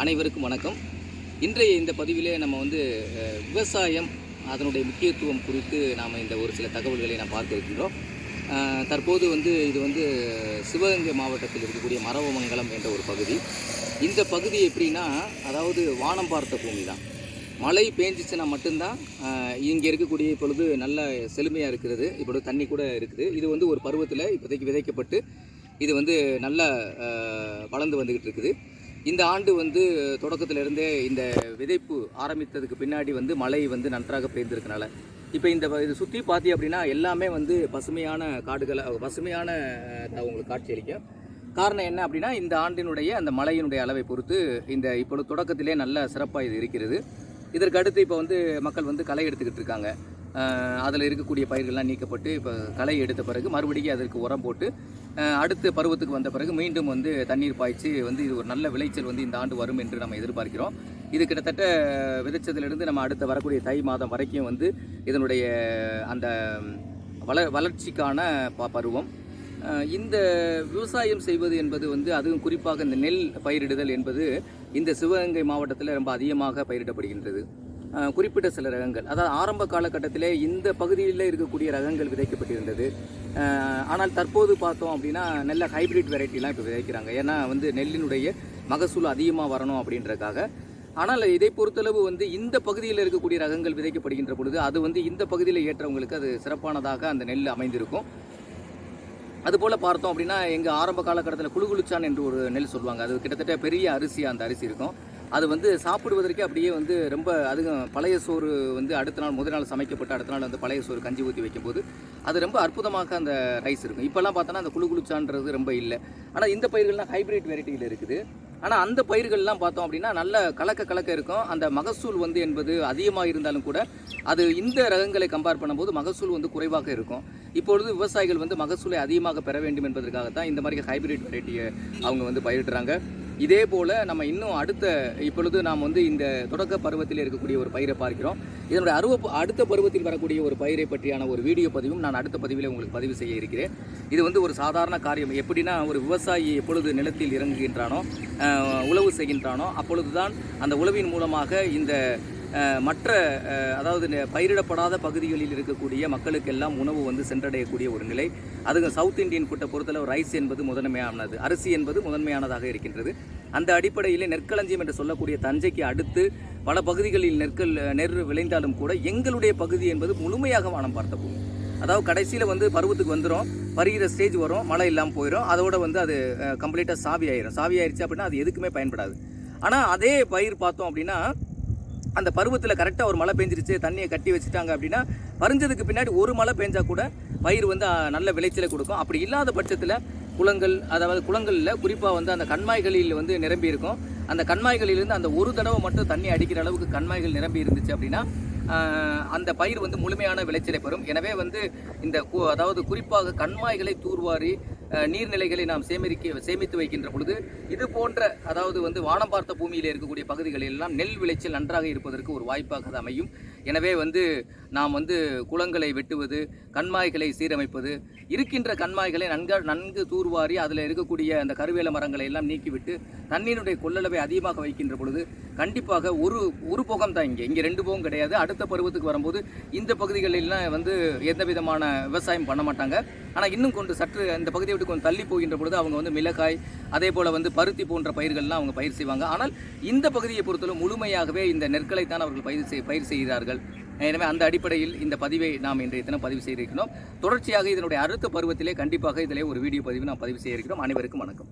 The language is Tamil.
அனைவருக்கும் வணக்கம். இன்றைய இந்த பதிவிலே நம்ம வந்து விவசாயம் அதனுடைய முக்கியத்துவம் குறித்து நாம் இந்த ஒரு சில தகவல்களை நாம் பார்க்க இருக்கின்றோம். தற்போது வந்து இது வந்து சிவகங்கை மாவட்டத்தில் இருக்கக்கூடிய மரவமங்கலம் என்ற ஒரு பகுதி. இந்த பகுதி எப்படின்னா அதாவது வானம் பார்த்த பூமி தான். மழை பேஞ்சிச்சுன்னா மட்டும்தான் இங்கே இருக்கக்கூடிய இப்பொழுது நல்ல செழுமையாக இருக்கிறது. இப்பொழுது தண்ணி கூட இருக்குது. இது வந்து ஒரு பருவத்தில் இப்போதைக்கு விதைக்கப்பட்டு இது வந்து நல்ல வளர்ந்து வந்துக்கிட்டு இருக்குது. இந்த ஆண்டு வந்து தொடக்கத்திலிருந்தே இந்த விதைப்பு ஆரம்பித்ததுக்கு பின்னாடி வந்து மழை வந்து நன்றாக பெய்திருக்கனால. இப்போ இந்த இது சுற்றி பார்த்தி அப்படின்னா எல்லாமே வந்து பசுமையான காடுகளை பசுமையான உங்களுக்கு காட்சியளிக்கும். காரணம் என்ன அப்படின்னா இந்த ஆண்டினுடைய அந்த மழையினுடைய அளவை பொறுத்து இந்த இப்பொழுது தொடக்கத்திலே நல்ல சிறப்பாக இது இருக்கிறது. இதற்கு அடுத்து இப்போ வந்து மக்கள் வந்து களை எடுத்துக்கிட்டு இருக்காங்க. அதில் இருக்கக்கூடிய பயிர்கள்லாம் நீக்கப்பட்டு இப்போ களை எடுத்த பிறகு மறுபடியும் அதற்கு உரம் போட்டு அடுத்த பருவத்துக்கு வந்த பிறகு மீண்டும் வந்து தண்ணீர் பாய்ச்சி வந்து இது ஒரு நல்ல விளைச்சல் வந்து இந்த ஆண்டு வரும் என்று நம்ம எதிர்பார்க்கிறோம். இது கிட்டத்தட்ட விதைச்சதிலிருந்து நம்ம அடுத்த வரக்கூடிய தை மாதம் வரைக்கும் வந்து இதனுடைய அந்த வள வளர்ச்சிக்கான ப பருவம். இந்த விவசாயம் செய்வது என்பது வந்து அதுவும் குறிப்பாக இந்த நெல் பயிரிடுதல் என்பது இந்த சிவகங்கை மாவட்டத்தில் ரொம்ப அதிகமாக பயிரிடப்படுகின்றது. குறிப்பிட்ட சில ரகங்கள். அதாவது ஆரம்ப காலகட்டத்திலே இந்த பகுதியில் இருக்கக்கூடிய ரகங்கள் விதைக்கப்பட்டிருந்தது. ஆனால் தற்போது பார்த்தோம் அப்படின்னா நல்ல ஹைபிரிட் வெரைட்டிலாம் இப்போ விதைக்கிறாங்க. ஏன்னா வந்து நெல்லினுடைய மகசூல் அதிகமாக வரணும் அப்படின்றதுக்காக ஆனால் இதை பொறுத்தளவு வந்து இந்த பகுதியில் இருக்கக்கூடிய ரகங்கள் விதைக்கப்படுகின்ற பொழுது அது வந்து இந்த பகுதியில் ஏற்றவங்களுக்கு அது சிறப்பானதாக அந்த நெல் அமைந்திருக்கும். அதுபோல் பார்த்தோம் அப்படின்னா எங்கள் ஆரம்ப காலகட்டத்தில் குளுகுளிச்சான் என்று ஒரு நெல் சொல்லுவாங்க. அது கிட்டத்தட்ட பெரிய அரிசி அந்த அரிசி இருக்கும். அது வந்து சாப்பிடுவதற்கே அப்படியே வந்து ரொம்ப அதுவும் பழைய சோறு வந்து அடுத்த நாள் முதல் நாள் சமைக்கப்பட்டு அடுத்த நாள் வந்து பழைய சோறு கஞ்சி ஊற்றி வைக்கும்போது அது ரொம்ப அற்புதமாக அந்த ரைஸ் இருக்கும். இப்போல்லாம் பார்த்தோன்னா அந்த குழு குளிச்சான்றது ரொம்ப இல்லை. ஆனால் இந்த பயிர்கள்லாம் ஹைபிரிட் வெரைட்டியில் இருக்குது. ஆனால் அந்த பயிர்கள்லாம் பார்த்தோம் அப்படின்னா நல்ல கலக்க கலக்க இருக்கும். அந்த மகசூல் வந்து என்பது அதிகமாக இருந்தாலும் கூட அது இந்த ரகங்களை கம்பேர் பண்ணும்போது மகசூல் வந்து குறைவாக இருக்கும். இப்பொழுது விவசாயிகள் வந்து மகசூலை அதிகமாக பெற வேண்டும் என்பதற்காக தான் இந்த மாதிரி ஹைபிரிட் வெரைட்டியை அவங்க வந்து பயிரிடுறாங்க. இதே போல் நம்ம இன்னும் அடுத்த இப்பொழுது நாம் வந்து இந்த தொடக்க பருவத்தில் இருக்கக்கூடிய ஒரு பயிரை பார்க்கிறோம். இதனுடைய அருவ அடுத்த பருவத்தில் வரக்கூடிய ஒரு பயிரை பற்றியான ஒரு வீடியோ பதிவும் நான் அடுத்த பதிவில் உங்களுக்கு பதிவு செய்ய இருக்கிறேன். இது வந்து ஒரு சாதாரண காரியம். எப்படின்னா ஒரு விவசாயி எப்பொழுது நிலத்தில் இறங்குகின்றானோ உழவு செய்கின்றானோ அப்பொழுதுதான் அந்த உழவின் மூலமாக இந்த மற்ற அதாவது நெ- பயிரிடப்படாத பகுதிகளில் இருக்கக்கூடிய மக்களுக்கெல்லாம் உணவு வந்து சென்றடையக்கூடிய ஒரு நிலை. அதுங்க சவுத் இந்தியன் ஃபுட்டை பொறுத்தளவு ரைஸ் என்பது முதன்மையானது. அரிசி என்பது முதன்மையானதாக இருக்கின்றது. அந்த அடிப்படையில் நெற்களஞ்சியம் என்று சொல்லக்கூடிய தஞ்சைக்கு அடுத்து பல பகுதிகளில் நெற்கள் நெல் விளைந்தாலும் கூட எங்களுடைய பகுதி என்பது முழுமையாக வானம் பார்த்த பூமி. அதாவது கடைசியில் வந்து பருவத்துக்கு வந்துடும் பருகிற ஸ்டேஜ் வரும் மழை இல்லாமல் போயிடும் அதோட வந்து அது கம்ப்ளீட்டாக சாவி ஆயிரும் சாவி ஆயிடுச்சு அப்படின்னா அது எதுக்குமே பயன்படாது. ஆனால் அதே பயிர் பார்த்தோம் அப்படின்னா அந்த பருவத்தில் கரெக்டாக ஒரு மழை பெஞ்சிருச்சு தண்ணியை கட்டி வச்சுட்டாங்க அப்படின்னா பறிஞ்சதுக்கு பின்னாடி ஒரு மழை பெஞ்சால் கூட பயிர் வந்து நல்ல விளைச்சலை கொடுக்கும். அப்படி இல்லாத பட்சத்தில் குளங்கள் அதாவது குளங்களில் குறிப்பாக வந்து அந்த கண்மாய்களில் வந்து நிரம்பி இருக்கும். அந்த கண்மாய்களிலிருந்து அந்த ஒரு தடவை மட்டும் தண்ணி அடிக்கிற அளவுக்கு கண்மாய்கள் நிரம்பி இருந்துச்சு அப்படின்னா அந்த பயிர் வந்து முழுமையான விளைச்சலை பெறும். எனவே வந்து இந்த அதாவது குறிப்பாக கண்மாய்களை தூர்வாரி நீர்நிலைகளை நாம் சேமிக்க சேமித்து வைக்கின்ற பொழுது இது போன்ற அதாவது வந்து வானம் பார்த்த பூமியில் இருக்கக்கூடிய பகுதிகளில் எல்லாம் நெல் விளைச்சல் நன்றாக இருப்பதற்கு ஒரு வாய்ப்பாக அது அமையும். எனவே வந்து நாம் வந்து குளங்களை வெட்டுவது கண்மாய்களை சீரமைப்பது இருக்கின்ற கண்மாய்களை நன்கு நன்கு தூர்வாரி அதில் இருக்கக்கூடிய அந்த கருவேல மரங்களை எல்லாம் நீக்கிவிட்டு தண்ணீருடைய கொள்ளளவை அதிகமாக வைக்கின்ற பொழுது கண்டிப்பாக ஒரு ஒரு போகம் தான் இங்கே. இங்கே ரெண்டு போகம் கிடையாது. அடுத்த பருவத்துக்கு வரும்போது இந்த பகுதிகளெல்லாம் வந்து எந்த விதமான விவசாயம் பண்ண மாட்டாங்க. ஆனால் இன்னும் கொண்டு சற்று இந்த பகுதியை விட்டு கொஞ்சம் தள்ளி போகின்ற பொழுது அவங்க வந்து மிளகாய் அதே போல் வந்து பருத்தி போன்ற பயிர்கள்லாம் அவங்க பயிர் செய்வாங்க. ஆனால் இந்த பகுதியை பொறுத்தவரை முழுமையாகவே இந்த நெற்களைத்தான் அவர்கள் பயிர் செய் பயிர் செய்கிறார்கள். எனவே அந்த அடிப்படையில் இந்த பதிவை நாம் இன்றைய தினம் பதிவு செய்திருக்கிறோம். தொடர்ச்சியாக இதனுடைய அடுத்த பருவத்திலே கண்டிப்பாக இதிலே ஒரு வீடியோ பதிவு நாம் பதிவு செய்திருக்கிறோம். அனைவருக்கும் வணக்கம்.